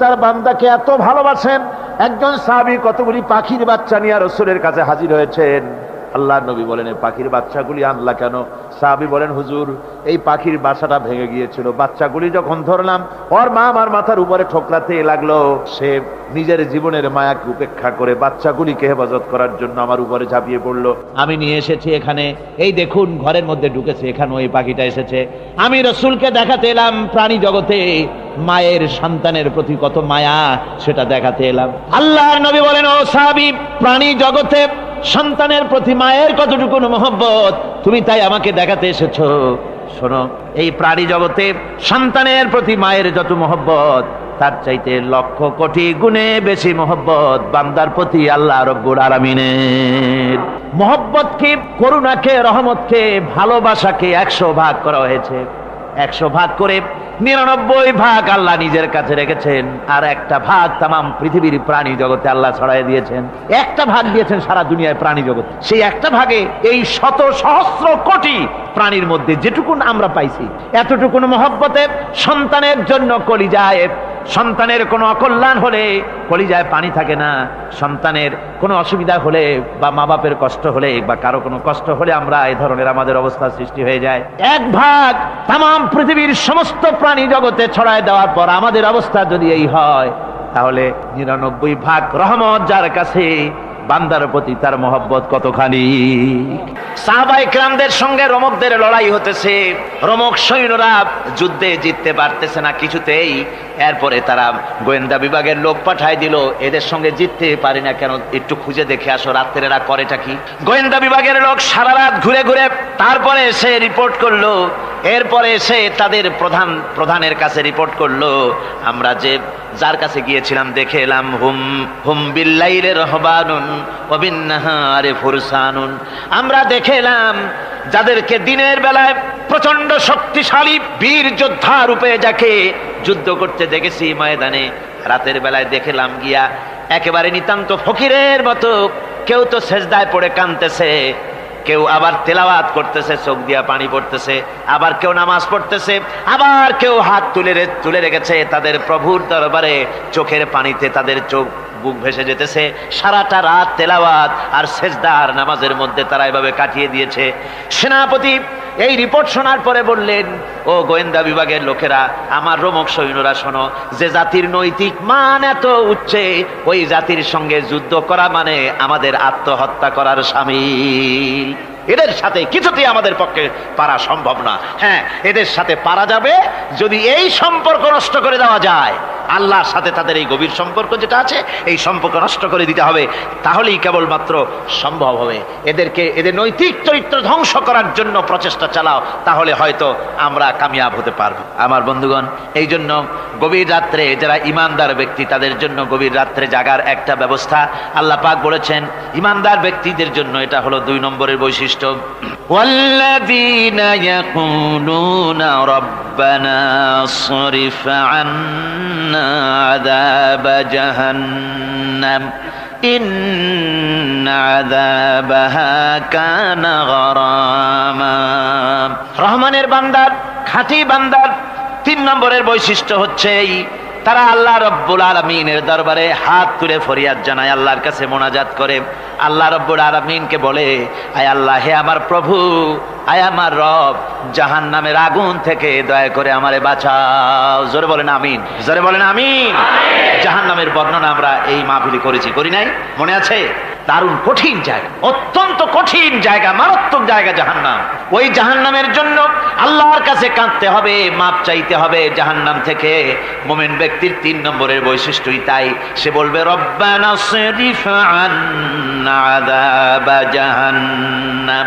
তার বান্দাকে এত ভালোবাসেন, একজন কতগুলি পাখির বাচ্চা নিয়ে কাছে হাজির হয়েছেন। আল্লাহ নবী বলেন পাখির বাচ্চাগুলি আনলা কেন? বলেন, হুজুর, এই পাখির বাসাটা ভেঙে গিয়েছিল। বাচ্চাগুলি যখন ধরলাম, ওর মা আমার মাথার উপরে ঠোকরাতে লাগল। সে নিজের জীবনের মায়াকে উপেক্ষা করে বাচ্চাগুলিকে হেফাজত করার জন্য আমার উপরে ঝাঁপিয়ে পড়ল। আমি নিয়ে এসেছি এখানে। এই দেখুন, ঘরের মধ্যে ঢুকেছে এখানে ওই পাখিটা এসেছে। আমি রসুলকে দেখাতে এলাম প্রাণী জগতে। মায়ের সন্তানের প্রতি কত মায়া, সেটা দেখাতে এলাম। আল্লাহর নবী বলেন, ও সাহাবি, প্রাণী জগতে সন্তানের প্রতি মায়ের কতটুকু মহব্বত? তুমি তাই আমাকে দেখাতে এসেছ। শোনো, এই প্রাণী জগতে সন্তানের প্রতি মায়ের যত মহব্বত, তার চাইতে লক্ষ কোটি গুণে বেশি মহব্বত বান্দার প্রতি আল্লাহ রব্বুর আলমিনের। মহব্বতকে, করুণাকে, রহমতকে, ভালোবাসাকে একশো ভাগ করা হয়েছে। একশো ভাগ করে নিরানব্বই ভাগ আল্লাহ নিজের কাছে রেখেছেন, আর একটা ভাগ তাম পৃথিবীর প্রাণী জগতে আল্লাহ ছড়াই দিয়েছেন। একটা ভাগ দিয়েছেন সারা দুনিয়ায় প্রাণী জগৎ সেই একটা ভাগে এই শত সহস্র কোটি প্রাণীর মধ্যে যেটুকুন আমরা পাইছি, এতটুকুন মহব্বতে সন্তানের জন্য কলিজায় সন্তানের কোনো অকল্যাণ হলে কলিজায় পানি থাকে না। সন্তানের কোনো অসুবিধা হলে বা মা বাপের কষ্ট হলে বা কারও কোনো কষ্ট হলে আমরা এই ধরনের আমাদের অবস্থা সৃষ্টি হয়ে যায়। এক ভাগ তাম পৃথিবীর সমস্ত প্রাণী জগতে ছড়ায় দেওয়ার পর আমাদের অবস্থা যদি এই হয়, তাহলে নিরানব্বই ভাগ রহমত যার কাছে, বান্দার প্রতি তার মহব্বত কতখানি? সাহাবাই ক্রামদের সঙ্গে রমকদের লড়াই হতেছে। রমক সৈন্যরা যুদ্ধে জিততে পারতেছে না কিছুতেই। এরপরে তারা গোয়েন্দা বিভাগের লোক পাঠায় দিল, এদের সঙ্গে জিততে পারি না কেন? একটু খুঁজে দেখে আসো রাত্রে এরা করেটা কি? গোয়েন্দা বিভাগের লোক সারা রাত ঘুরে ঘুরে তারপরে এসে রিপোর্ট করল। এরপরে এসে তাদের প্রধান, প্রধানের কাছে রিপোর্ট করল। আমরা যে যার কাছে গিয়েছিলাম দেখে এলাম, হুম হুম বিল্লাইলে রহবানুন অবিন্নাহারে ফুরসানুন। আমরা দেখে এলাম যাদেরকে দিনের বেলায় প্রচণ্ড শক্তিশালী বীর যোদ্ধা রূপে যাকে যুদ্ধ করতে দেখেছি ময়দানে, রাতের বেলায় দেখেলাম গিয়া একেবারে নিতান্ত ফকিরের মতো কেউ তো সেজদায় পড়ে কানতেছে কেউ আবার তেলাওয়াত করতেছে, চোখ দিয়া পানি পড়তেছে, আবার কেউ নামাজ পড়তেছে, আবার কেউ হাত তুলে তুলে রেখেছে তাদের প্রভুর দরবারে, চোখের পানিতে তাদের চোখ বুক ভেসে যেতেছে, সারাটা রাত তেলাওয়াত আর সেজদার নামাজের মধ্যে তারা এভাবে কাটিয়ে দিয়েছে। সেনাপতি এই রিপোর্ট শোনার পরে বললেন, ও গোয়েন্দা বিভাগের লোকেরা, আমার রোমক সৈন্যরা শোনো, যে জাতির নৈতিক মান এত উচ্চে, ওই জাতির সঙ্গে যুদ্ধ করা মানে আমাদের আত্মহত্যা করার সামিল। এদের সাথে কিছুতেই আমাদের পক্ষে পারা সম্ভব না। হ্যাঁ এদের সাথে পারা যাবে যদি এই সম্পর্ক নষ্ট করে দেওয়া যায়। আল্লাহর সাথে তাদের এই গভীর সম্পর্ক যেটা আছে এই সম্পর্ক নষ্ট করে দিতে হবে তাহলেই কেবলমাত্র সম্ভব হবে এদেরকে এদের নৈতিক চরিত্র ধ্বংস করার জন্য প্রচেষ্টা চালাও তাহলে হয়তো আমরা কামিয়াব হতে পারবো আমার বন্ধুগণ এই জন্য গভীর রাত্রে যারা ইমানদার ব্যক্তি তাদের জন্য গভীর রাত্রে জাগার একটা ব্যবস্থা আল্লাহ পাক বলেছেন ইমানদার ব্যক্তিদের জন্য এটা হলো দুই নম্বরের বৈশিষ্ট্য والذين يقولون ربنا صرف عنا عذاب جهنم إن عذابها كان غراما রহমানের বান্দার খাঁটি বান্দার তিন নম্বরের বৈশিষ্ট্য হচ্ছে এই তারা আল্লাহ রব্বুল আলমিনের দরবারে হাত তুলে ফরিয়াদ জানায় আল্লাহর কাছে মোনাজাত করে। আল্লাহ রব্বুল আলমিনকে বলে আয় আল্লাহ হে আমার প্রভু আয় আমার রব জাহান নামের আগুন থেকে দয়া করে আমারে বাঁচাও। জোরে বলেন আমিন। জোরে বলেন আমিন। জাহান নামের বর্ণনা আমরা এই মাহফিলি করেছি করি নাই? মনে আছে? দারুণ কঠিন জায়গা, অত্যন্ত কঠিন জায়গা, মারাত্মক জায়গা জাহান্নাম। ওই জাহান্নামের জন্য আল্লাহর কাছে কাঁদতে হবে, মাপ চাইতে হবে জাহান্নাম থেকে। মোমেন ব্যক্তির তিন নম্বরের বৈশিষ্ট্যই তাই। সে বলবে, রব্বানা জাহান্নাম।